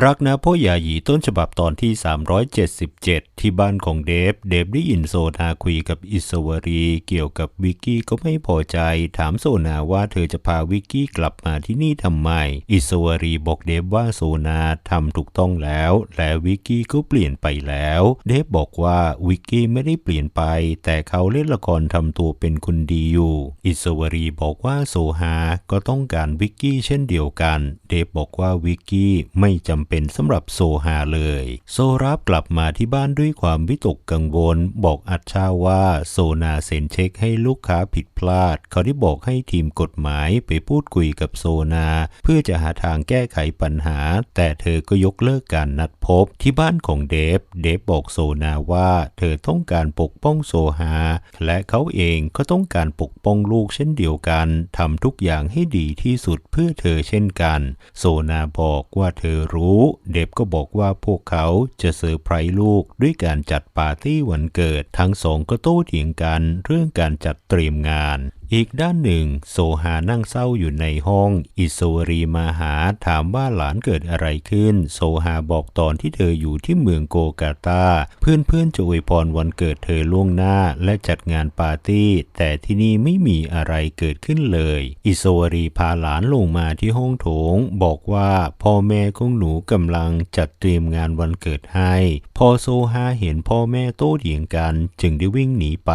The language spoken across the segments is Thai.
รักนะพ่อยาหยีต้นฉบับตอนที่ 377 ที่บ้านของเดฟ เดฟได้ยินโซนาคุยกับอิสวรี เกี่ยวกับวิกกี้ก็ไม่พอใจ ถามโซนาว่าเธอจะพาวิกกี้กลับมาที่นี่ทำไม อิสวรีบอกเดฟว่าโซนาทำถูกต้องแล้ว และวิกกี้ก็เปลี่ยนไปแล้ว เดฟบอกว่าวิกกี้ไม่ได้เปลี่ยนไป แต่เขาเล่นละครทำตัวเป็นคนดีอยู่ อิสวรีบอกว่าโซฮาก็ต้องการวิกกี้เช่นเดียวกัน เดฟบอกว่าวิกกี้ไม่จำเป็นสำหรับโซฮาเลย โซรับกลับมาที่บ้านด้วยความวิตกกังวล บอกอัชชาว่าโซนาเซ็นเช็คให้ลูกค้าผิดพลาด เขาได้บอกให้ทีมกฎหมายไปพูดคุยกับโซนา เพื่อจะหาทางแก้ไขปัญหา แต่เธอก็ยกเลิกการนัดพบ ที่บ้านของเดฟ เดฟบอกโซนาว่า เธอต้องการปกป้องโซฮาและเขาเองก็ต้องการปกป้องลูกเช่นเดียวกันทำทุกอย่างให้ดีที่สุดเพื่อเธอเช่นกัน โซนาบอกว่าเธอรู้เดบก็บอกว่าพวกเขาจะเซอร์ไพรส์ลูกด้วยการจัดปาร์ตี้วันเกิด ทั้งสองก็โต้เถียงกันเรื่องการจัดเตรียมงาน อีกด้านหนึ่ง โซฮานั่งเศร้าอยู่ในห้อง อิโซรีมาหาถามว่าหลานเกิดอะไรขึ้น โซฮาบอกตอนที่เธออยู่ที่เมืองโกกาตา เพื่อนๆจะอวยพรวันเกิดเธอล่วงหน้าและจัดงานปาร์ตี้ แต่ที่นี่ไม่มีอะไรเกิดขึ้นเลย อิโซรีพาหลานลงมาที่ห้องโถง บอกว่าพ่อแม่ของหนูกำลังจัดเตรียมงานวันเกิดให้ พอโซฮาเห็นพ่อแม่โต้เถียงกัน จึงได้วิ่งหนีไป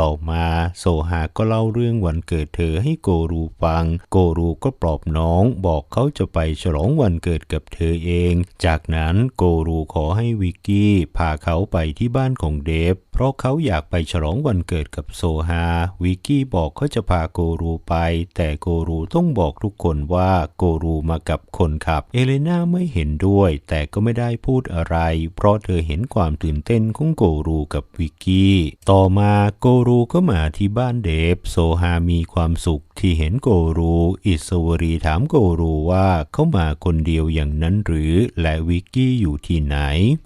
ต่อมาโซฮาก็เล่าเรื่องวันเกิดเธอให้โกรูฟัง โกรูก็ปลอบน้องบอกเขาจะไปฉลองวันเกิดกับเธอเอง จากนั้นโกรูขอให้วิกกี้พาเขาไปที่บ้านของเดฟ เพราะเขาอยากไปฉลองวันเกิดกับโซฮา วิกกี้บอกเขาจะพาโกรูไป แต่โกรูต้องบอกทุกคนว่าโกรูมากับคนขับ เอเลนาไม่เห็นด้วย แต่ก็ไม่ได้พูดอะไร เพราะเธอเห็นความตื่นเต้นของโกรูกับวิกกี้ ต่อมาโกรูก็มาที่บ้านเดฟ โซฮามีความสุข ที่เห็นโกรู อิสวรีถามโกรูว่าเขามาคนเดียวอย่างนั้นหรือ และวิกกี้อยู่ที่ไหน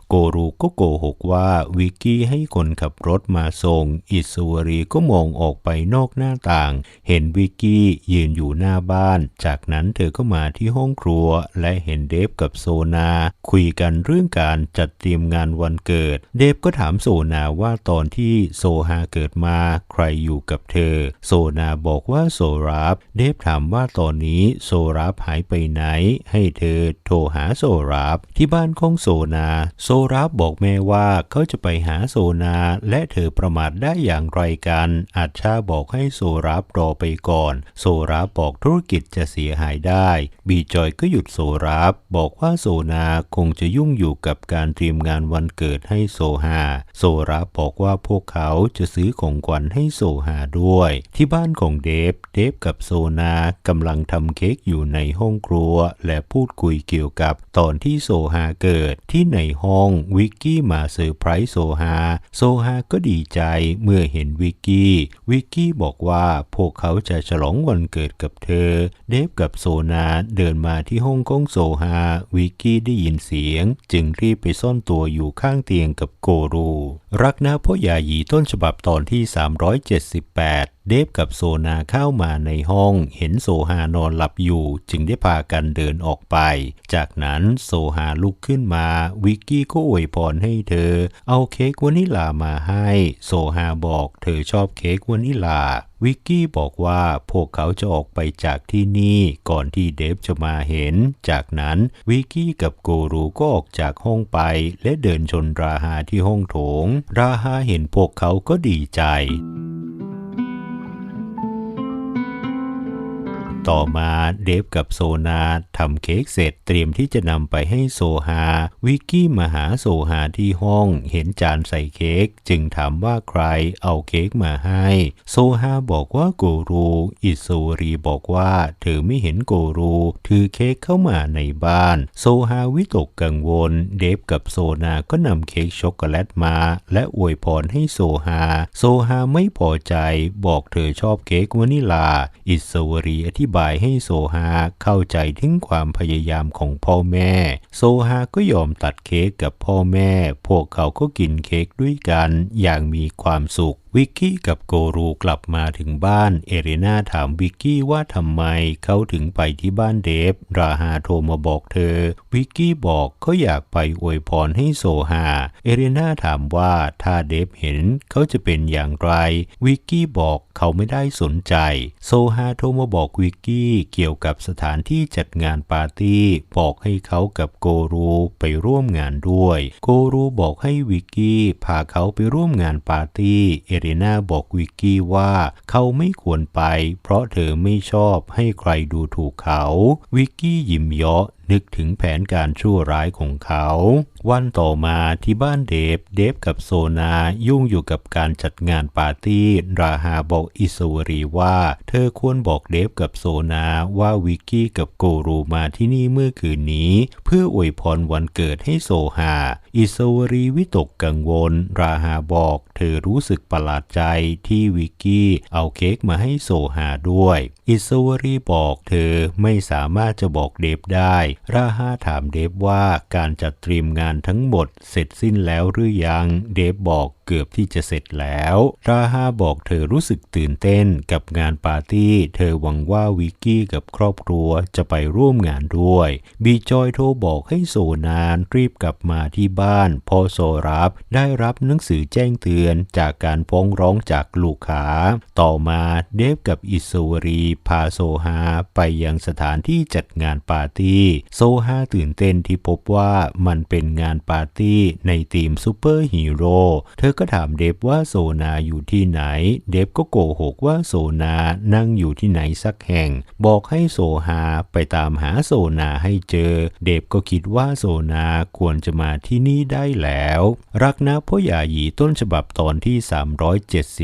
โกรูก็โกหกว่าวิกกี้ให้คนขับรถมาส่ง อิสวรีก็มองออกไปนอกหน้าต่าง เห็นวิกกี้ยืนอยู่หน้าบ้าน จากนั้นเธอก็มาที่ห้องครัว และเห็นเดฟกับโซนา คุยกันเรื่องการจัดเตรียมงานวันเกิด เดฟก็ถามโซนาว่าตอนที่โซฮาเกิดมา ใครอยู่กับเธอ โซนาบอกว่าโซรับเดฟถามว่าตอนนี้โซรับหายไปไหน ให้เธอโทรหาโซรับที่บ้านของโซนา โซรับบอกแม่ว่าเขาจะไปหาโซนา และเธอประมาทได้อย่างไรกัน อาชาบอกให้โซรับรอไปก่อน โซรับบอกธุรกิจจะเสียหายได้ บีจอยก็หยุดโซรับบอกว่าโซนาคงจะยุ่งอยู่กับการเตรียมงานวันเกิดให้โซฮาโซรับบอกว่าพวกเขาจะซื้อของขวัญให้โซฮาด้วย ที่บ้านของเดฟ เดฟฟกับโซนากำลังทำเค้กอยู่ในห้องครัว และพูดคุยเกี่ยวกับตอนที่โซฮาเกิดที่ในห้องวิกกี้มาเซอร์ไพรส์โซฮาโซฮาก็ดีใจเมื่อเห็นวิกกี้วิกกี้บอกว่าพวกเขาจะฉลองวันเกิดกับเธอ เดฟกับโซนาเดินมาที่ห้องของโซฮาวิกกี้ได้ยินเสียง จึงรีบไปซ่อนตัวอยู่ข้างเตียงกับโกรู รักนะพ่อยายีต้นฉบับตอนที่ 378เดฟกับโซนาเข้ามาในห้องเห็นโซฮานอนหลับอยู่ จึงได้พากันเดินออกไป จากนั้นโซฮาลุกขึ้นมา วิกกี้ก็อวยพรให้เธอ เอาเค้กวานิลามาให้ โซฮาบอกเธอชอบเค้กวานิลาวิกกี้บอกว่าพวกเขาจะออกไปจากที่นี่ก่อนที่เดฟจะมาเห็น จากนั้นวิกกี้กับโกรูก็ออกจากห้องไป และเดินชนราฮาที่ห้องโถง ราฮาเห็นพวกเขาก็ดีใจ ต่อมาเดฟกับโซนาทำเค้กเสร็จเตรียมที่จะนำไปให้โซฮา วิกกี้มาหาโซฮาที่ห้องเห็นจานใส่เค้กจึงถามว่าใครเอาเค้กมาให้ โซฮาบอกว่าโกรูอิโซรีบอกว่าเธอไม่เห็นโกรูถือเค้กเข้ามาในบ้าน โซฮาวิตกกังวล เดฟกับโซนาก็นำเค้กช็อกโกแลตมา และอวยพรให้โซฮา โซฮาไม่พอใจบอกเธอชอบเค้กวานิลา อิโซรีอธิบายให้โซฮาเข้าใจถึงความพยายามของพ่อแม่ โซฮาก็ยอมตัดเค้กกับพ่อแม่ พวกเขาก็กินเค้กด้วยกันอย่างมีความสุขวิกกี้กับโกรูกลับมาถึงบ้าน เอเรนาถามวิกกี้ว่าทำไมเขาถึงไปที่บ้านเดฟ ราฮาโทรมาบอกเธอ วิกกี้บอกเขาอยากไปอวยพรให้โซฮา เอเรนาถามว่าถ้าเดฟเห็นเขาจะเป็นอย่างไร วิกกี้บอกเขาไม่ได้สนใจ โซฮาโทรมาบอกวิกกี้เกี่ยวกับสถานที่จัดงานปาร์ตี้ บอกให้เขากับโกรูไปร่วมงานด้วย โกรูบอกให้วิกกี้พาเขาไปร่วมงานปาร์ตี้รนาบอกวิกกี้ว่าเขาไม่ควรไป เพราะเธอไม่ชอบให้ใครดูถูกเขา วิกกี้ยิ้มเยาะ นึกถึงแผนการชั่วร้ายของเขา วันต่อมาที่บ้านเดฟ เดฟกับโซนายุ่งอยู่กับการจัดงานปาร์ตี้ ราฮาบอกอิสวรีว่า เธอควรบอกเดฟกับโซนาว่าวิกกี้กับโกรูมาที่นี่เมื่อคืนนี้ เพื่ออวยพรวันเกิดให้โซฮา อิสวรีวิตกกังวล ราฮาบอก เธอรู้สึกประหลาดใจที่วิกกี้เอาเค้กมาให้โซฮาด้วย อิสวรีบอกเธอไม่สามารถจะบอกเดฟได้ราฮาถามเดฟว่าการจัดเตรียมงานทั้งหมดเสร็จสิ้นแล้วหรือยัง เดฟบอก เกือบที่จะเสร็จแล้ว ราฮาบอกเธอรู้สึกตื่นเต้นกับงานปาร์ตี้ เธอหวังว่าวิกกี้กับครอบครัวจะไปร่วมงานด้วย บีจอยโทรบอกให้โซนานรีบกลับมาที่บ้าน พอโซรับได้รับหนังสือแจ้งเตือนจากการฟ้องร้องจากลูกค้า ต่อมาเดฟกับอิสวรีพาโซฮาไปยังสถานที่จัดงานปาร์ตี้ โซฮาตื่นเต้นที่พบว่ามันเป็นงานปาร์ตี้ในทีมซูเปอร์ฮีโร่ เธอก็ถามเดฟว่าโซนาอยู่ที่ไหน เดฟก็โกหกว่าโซนานั่งอยู่ที่ไหนสักแห่ง บอกให้โซฮาไปตามหาโซนาให้เจอ เดฟก็คิดว่าโซนาควรจะมาที่นี่ได้แล้ว รักนะพ่อยาหยีต้นฉบับตอนที่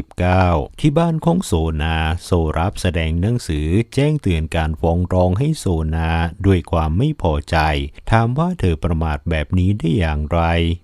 379 ที่บ้านของโซนาโซรับแสดงหนังสือแจ้งเตือนการฟ้องร้องให้โซนาด้วยความไม่พอใจ ถามว่าเธอประมาทแบบนี้ได้อย่างไร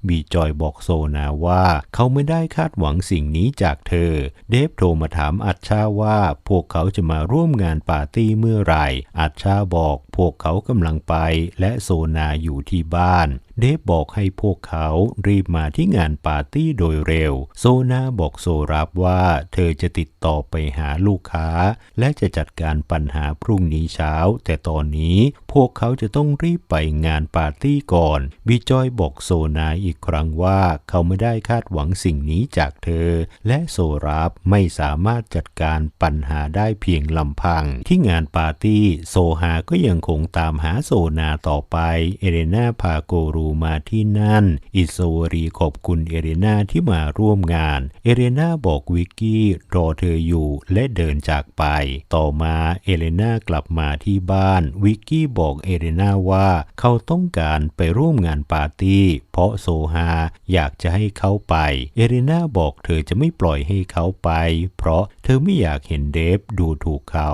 บีจอยบอกโซนาว่าเขาไม่ไม่ได้คาดหวังสิ่งนี้จากเธอ เดฟโทรมาถามอัชชาว่าพวกเขาจะมาร่วมงานปาร์ตี้เมื่อไหร่ อัชชาบอกพวกเขากำลังไปและโซนาอยู่ที่บ้าน เดฟบอกให้พวกเขารีบมาที่งานปาร์ตี้โดยเร็ว โซนาบอกโซรับว่าเธอจะติดต่อไปหาลูกค้า และจะจัดการปัญหาพรุ่งนี้เช้า แต่ตอนนี้พวกเขาจะต้องรีบไปงานปาร์ตี้ก่อน บิจอยบอกโซนาอีกครั้งว่าเขาไม่ได้คาดหวังสิ่งนี้จากเธอ และโซรับไม่สามารถจัดการปัญหาได้เพียงลำพัง ที่งานปาร์ตี้โซฮาก็ยังคงตามหาโซนาต่อไป เอเรนาพาโกรูมาที่นั่น อิโซรีขอบคุณเอเรนาที่มาร่วมงาน เอเรนาบอกวิกกี้รอเธออยู่และเดินจากไป ต่อมาเอเรนากลับมาที่บ้าน วิกกี้บอกเอเรนาว่าเขาต้องการไปร่วมงานปาร์ตี้ เพราะโซฮาอยากจะให้เขาไป เอเรนาบอกเธอจะไม่ปล่อยให้เขาไป เพราะเธอไม่อยากเห็นเดฟดูถูกเขา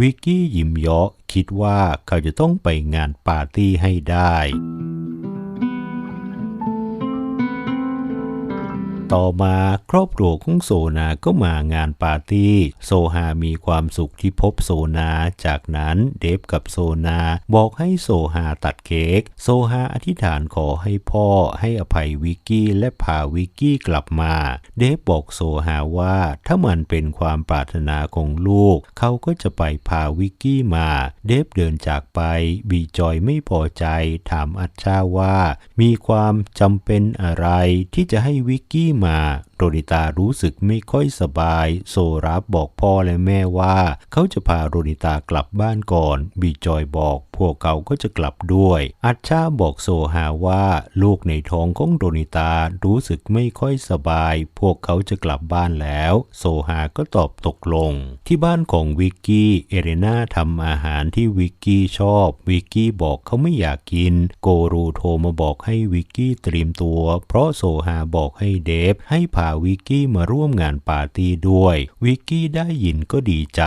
วิกกี้ยิ้มเยาะ คิดว่าเขาจะต้องไปงานปาร์ตี้ให้ได้ ต่อมาครอบครัวของโซนาก็มางานปาร์ตี้ โซฮามีความสุขที่พบโซนา จากนั้นเดฟกับโซนาบอกให้โซฮาตัดเค้ก โซฮาอธิษฐานขอให้พ่อให้อภัยวิกกี้และพาวิกกี้กลับมา เดฟบอกโซฮาว่าถ้ามันเป็นความปรารถนาของลูก เขาก็จะไปพาวิกกี้มา เดฟเดินจากไป บีจอยไม่พอใจถามอัชชาว่า มีความจำเป็นอะไรที่จะให้วิกกี้มา โรนิตารู้สึกไม่ค่อยสบาย โซรับบอกพ่อและแม่ว่า เขาจะพาโรนิตากลับบ้านก่อน บีจอยบอก พวกเขาก็จะกลับด้วย อัชชาบอกโซฮาว่า ลูกในท้องของโรนิตารู้สึกไม่ค่อยสบาย พวกเขาจะกลับบ้านแล้ว โซฮาก็ตอบตกลง ที่บ้านของวิกกี้ เอเรนาทำอาหารที่วิกกี้ชอบ วิกกี้บอกเขาไม่อยากกิน โกรูโทรมาบอกให้วิกกี้เตรียมตัว เพราะโซฮาบอกให้เดฟให้พาวิกกี้มาร่วมงานปาร์ตี้ด้วย วิกกี้ได้ยินก็ดีใจ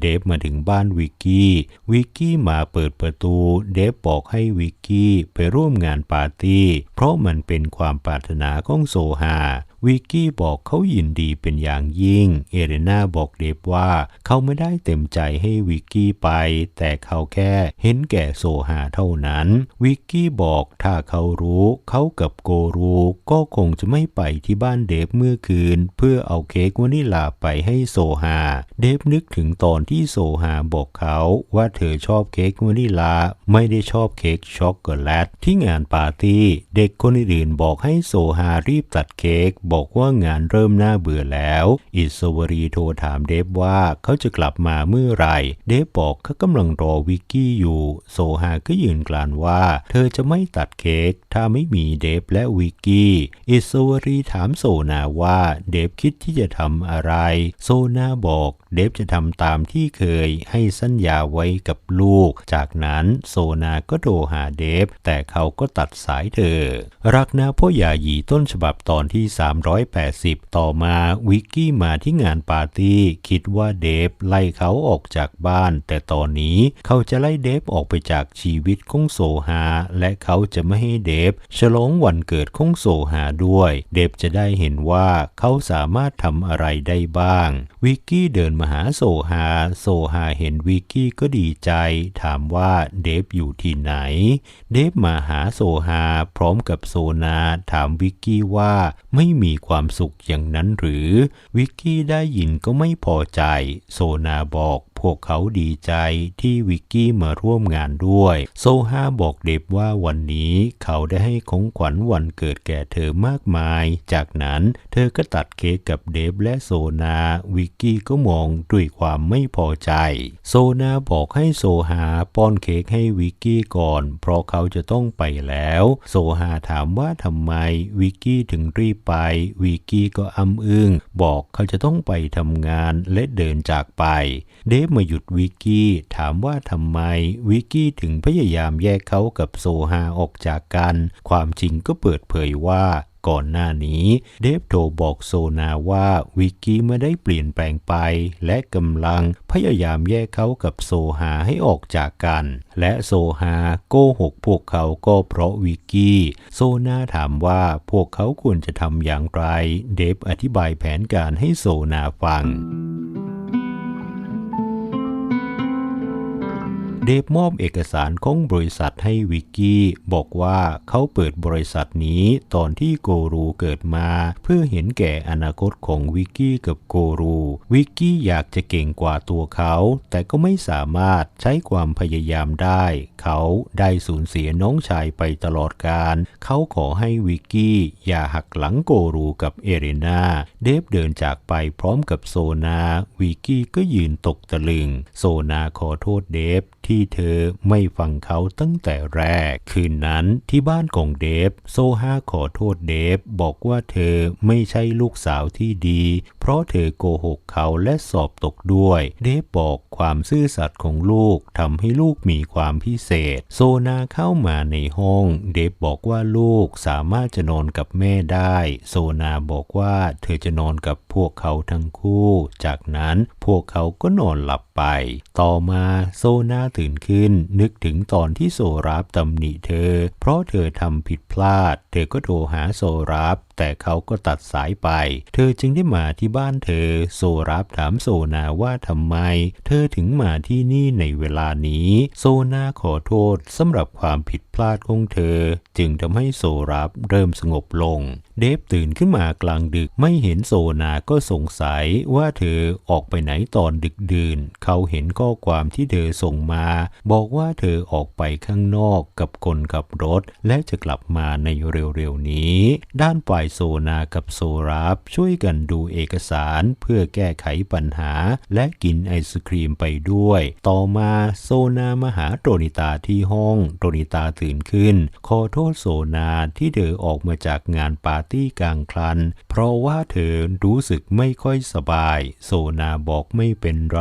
เดฟมาถึงบ้านวิกกี้ วิกกี้มาเปิดประตู เดฟบอกให้วิกกี้ไปร่วมงานปาร์ตี้ เพราะมันเป็นความปรารถนาของโซฮา วิกกี้บอกเขายินดีเป็นอย่างยิ่ง เอเรนาบอกเดฟว่า เขาไม่ได้เต็มใจให้วิกกี้ไป แต่เขาแค่เห็นแก่โซฮาเท่านั้น วิกกี้บอกถ้าเขารู้เขากับโกรูก็คงจะไม่ไปที่บ้านเดฟเมื่อคืน เพื่อเอาเค้กวานิลาไปให้โซฮาเดฟนึกถึงตอนที่โซฮาบอกเขาว่าเธอชอบเค้กวานิลา ไม่ได้ชอบเค้กช็อกโกแลตที่งานปาร์ตี้ เด็กคนอื่นบอกให้โซฮารีบตัดเค้กบอกว่างานเริ่มน่าเบื่อแล้ว อิสวรีโทรถามเดฟว่าเขาจะกลับมาเมื่อไหร่ เดฟบอกเขากำลังรอวิกกี้อยู่ โซฮาก็ยืนกลานว่า เธอจะไม่ตัดเค้กถ้าไม่มีเดฟและวิกกี้ อิสวรีถามโซนาว่าเดฟคิดที่จะทำอะไร โซนาบอกเดฟจะทำตามที่เคยให้สัญญาไว้กับลูก จากนั้นโซนาก็โทรหาเดฟ แต่เขาก็ตัดสายเธอ รักนะพ่ออย่าหยีต้นฉบับตอนที่380 ต่อมาวิกกี้มาที่งานปาร์ตี้ คิดว่าเดฟไล่เขาออกจากบ้าน แต่ตอนนี้เขาจะไล่เดฟออกไปจากชีวิตของโซฮาและเขาจะไม่ให้เดฟฉลองวันเกิดของโซฮาด้วย เดฟจะได้เห็นว่าเขาสามารถทำอะไรได้บ้าง วิกกี้เดินมาหาโซฮาโซฮาเห็นวิกกี้ก็ดีใจ ถามว่าเดฟอยู่ที่ไหน เดฟมาหาโซฮาพร้อมกับโซนาถามวิกกี้ว่าไม่มีีความสุขอย่างนั้นหรือ วิกกี้ได้ยินก็ไม่พอใจ โซนาบอก พวกเขาดีใจที่วิกกี้มาร่วมงานด้วย โซฮาบอกเดฟว่าวันนี้เขาได้ให้ของขวัญวันเกิดแก่เธอมากมาย จากนั้นเธอก็ตัดเค้กกับเดฟและโซนาวิกกี้ก็มองด้วยความไม่พอใจ โซนาบอกให้โซฮาป้อนเค้กให้วิกกี้ก่อน เพราะเขาจะต้องไปแล้ว โซฮาถามว่าทำไมวิกกี้ถึงรีบไป วิกกี้ก็อ้ำอึ้งบอกเขาจะต้องไปทำงานและเดินจากไป เดฟมาหยุดวิกกี้ถามว่าทำไมวิกกี้ถึงพยายามแยกเขากับโซฮาออกจากกัน ความจริงก็เปิดเผยว่าก่อนหน้านี้เดฟโทรบอกโซนาว่าวิกกี้ไม่ได้เปลี่ยนแปลงไป และกำลังพยายามแยกเขากับโซฮาให้ออกจากกัน และโซฮาโกหกพวกเขาก็เพราะวิกกี้ โซนาถามว่าพวกเขาควรจะทำอย่างไร เดฟอธิบายแผนการให้โซนาฟัง เดฟมอบเอกสารของบริษัทให้วิกกี้บอกว่าเขาเปิดบริษัทนี้ตอนที่โกรูเกิดมา เพื่อเห็นแก่อนาคตของวิกกี้กับโกรูวิกกี้อยากจะเก่งกว่าตัวเขา แต่ก็ไม่สามารถใช้ความพยายามได้ เขาได้สูญเสียน้องชายไปตลอดการ เขาขอให้วิกกี้อย่าหักหลังโกรูกับเอเรนาเดฟเดินจากไปพร้อมกับโซนาวิกกี้ก็ยืนตกตะลึง โซนาขอโทษเดฟที่เธอไม่ฟังเขาตั้งแต่แรก คืนนั้นที่บ้านของเดฟ โซฮาขอโทษเดฟ บอกว่าเธอไม่ใช่ลูกสาวที่ดี เพราะเธอโกหกเขาและสอบตกด้วย เดฟบอกความซื่อสัตย์ของลูกทำให้ลูกมีความพิเศษ โซนาเข้ามาในห้อง เดฟบอกว่าลูกสามารถจะนอนกับแม่ได้ โซนาบอกว่าเธอจะนอนกับพวกเขาทั้งคู่ จากนั้นพวกเขาก็นอนหลับไป ต่อมาโซนาตื่นขึ้น นึกถึงตอนที่โซรับตำหนิเธอ เพราะเธอทำผิดพลาด เธอก็โทรหาโซรับ แต่เขาก็ตัดสายไป เธอจึงได้มาที่บ้านเธอ โซรับถามโซนาว่าทำไม เธอถึงมาที่นี่ในเวลานี้ โซนาขอโทษสำหรับความผิดพลาดของเธอ จึงทำให้โซรับเริ่มสงบลง เดฟตื่นขึ้นมากลางดึกไม่เห็นโซนาก็สงสัยว่าเธอออกไปไหนตอนดึกดื่น เขาเห็นข้อความที่เธอส่งมา บอกว่าเธอออกไปข้างนอกกับคนขับรถ และจะกลับมาในเร็วๆนี้ ด้านฝ่ายโซนากับโซรับช่วยกันดูเอกสารเพื่อแก้ไขปัญหา และกินไอศครีมไปด้วย ต่อมาโซนามาหาโตนิตาที่ห้องโตนิตาตื่นขึ้น ขอโทษโซนาที่เธอออกมาจากงานปาร์ตี้กลางคลัน เพราะว่าเธอรู้สึกไม่ค่อยสบาย โซนาบอกไม่เป็นไร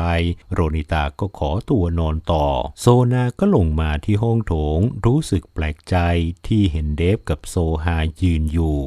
โรนิตาก็ขอตัวนอนต่อ โซนาก็ลงมาที่ห้องโถงรู้สึกแปลกใจที่เห็นเดฟกับโซฮายืนอยู่